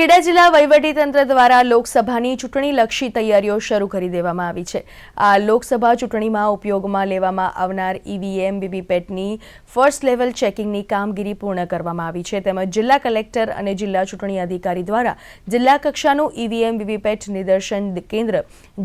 ખેડા જિલ્લા વહીવટીતંત્ર દ્વારા લોકસભાની ચૂંટણીલક્ષી તૈયારીઓ શરૂ કરી દેવામાં આવી છે. આ લોકસભા ચૂંટણીમાં ઉપયોગમાં લેવામાં આવનાર ઈવીએમ, વીવીપેટની ફર્સ્ટ લેવલ ચેકિંગની કામગીરી પૂર્ણ કરવામાં આવી છે. તેમજ જિલ્લા કલેક્ટર અને જિલ્લા ચૂંટણી અધિકારી દ્વારા જિલ્લા કક્ષાનું ઈવીએમ, વીવીપેટ નિદર્શન કેન્દ્ર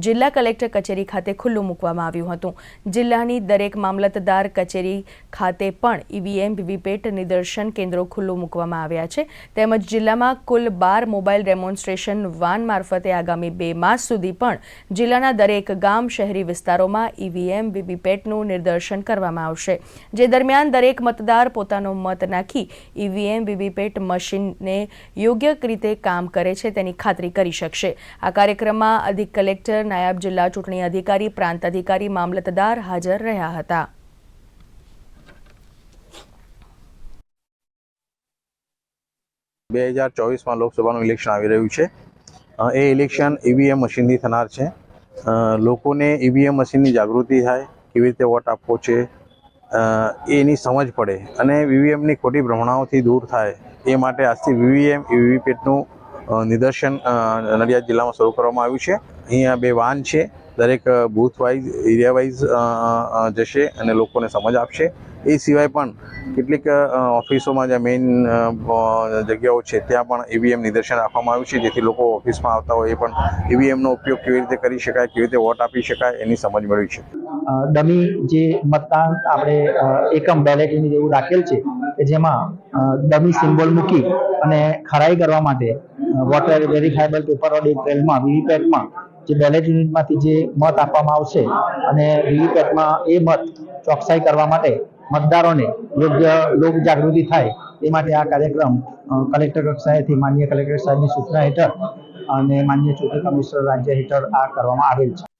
જિલ્લા કલેક્ટર કચેરી ખાતે ખુલ્લું મૂકવામાં આવ્યું હતું. જિલ્લાની દરેક મામલતદાર કચેરી ખાતે પણ ઈવીએમ, વીવીપેટ નિદર્શન કેન્દ્રો ખુલ્લું મૂકવામાં આવ્યા છે. તેમજ જિલ્લામાં કુલ બાર મોબાઈલ ડેમોન્સ્ટ્રેશન વાન મારફતે આગામી બે માસ સુધી પણ જિલ્લાના દરેક ગામ, શહેરી વિસ્તારોમાં ઈવીએમ, વીવીપેટનું નિદર્શન કરવામાં આવશે. જે દરમિયાન દરેક મતદાર પોતાનો મત નાખી ઈવીએમ, વીવીપેટ મશીનને યોગ્ય રીતે કામ કરે છે તેની ખાતરી કરી શકશે. આ કાર્યક્રમમાં અધિક કલેક્ટર, નાયબ જિલ્લા ચૂંટણી અધિકારી, પ્રાંત અધિકારી, મામલતદાર હાજર રહ્યા હતા. બે હજાર ચોવીસમાં લોકસભાનું ઇલેક્શન આવી રહ્યું છે. એ ઇલેક્શન ઈવીએમ મશીનથી થનાર છે. લોકોને ઈવીએમ મશીનની જાગૃતિ થાય, કેવી રીતે વોટ આપવો છે એની સમજ પડે અને વીવીએમની ખોટી ભ્રમણાઓથી દૂર થાય એ માટે આજથી વીવીએમ વીવીપેટનું નિદર્શન નડિયાદ જિલ્લામાં શરૂ કરવામાં આવ્યું છે. અહીંયા બે વાન છે. દરેક બૂથ વાઇઝ એરિયા વાઇઝ જશે અને લોકોને સમજ આપશે. એ સિવાય પણ કેટલીક ઓફિસોમાં જે મેઇન જગ્યાઓ છે, ત્યાં પણ ઈવીએમ નિદર્શન રાખવામાં આવ્યું છે. જેથી લોકો ઓફિસમાં આવતા હોય એ પણ ઈવીએમનો ઉપયોગ કેવી રીતે કરી શકાય, કેવી રીતે વોટ આપી શકાય એની સમજ મેળવી છે ડમી જે મતદાન આપણે એકમ બેલેટ યુનિટ જેવું રાખેલ છે, કે જેમાં ડમી સિમ્બોલ મૂકી અને ખરાઈ કરવા માટે વોટર વેરીફાયેબલ પેપર ઓડિટ ટ્રેલમાં વીવીપેટમાં જે બેલેટ યુનિટમાંથી જે મત આપવામાં આવશે અને વીવીપેટમાં એ મત ચોકસાઈ કરવા માટે મતદારોને યોગ્ય લોક જાગૃતિ થાય એ માટે આ કાર્યક્રમ કલેક્ટર કક્ષાએથી માન્ય કલેક્ટર સાહેબની સૂચના હેઠળ અને માન્ય ચૂંટણી કમિશનર રાજ્ય હેઠળ આ કરવામાં આવેલ છે.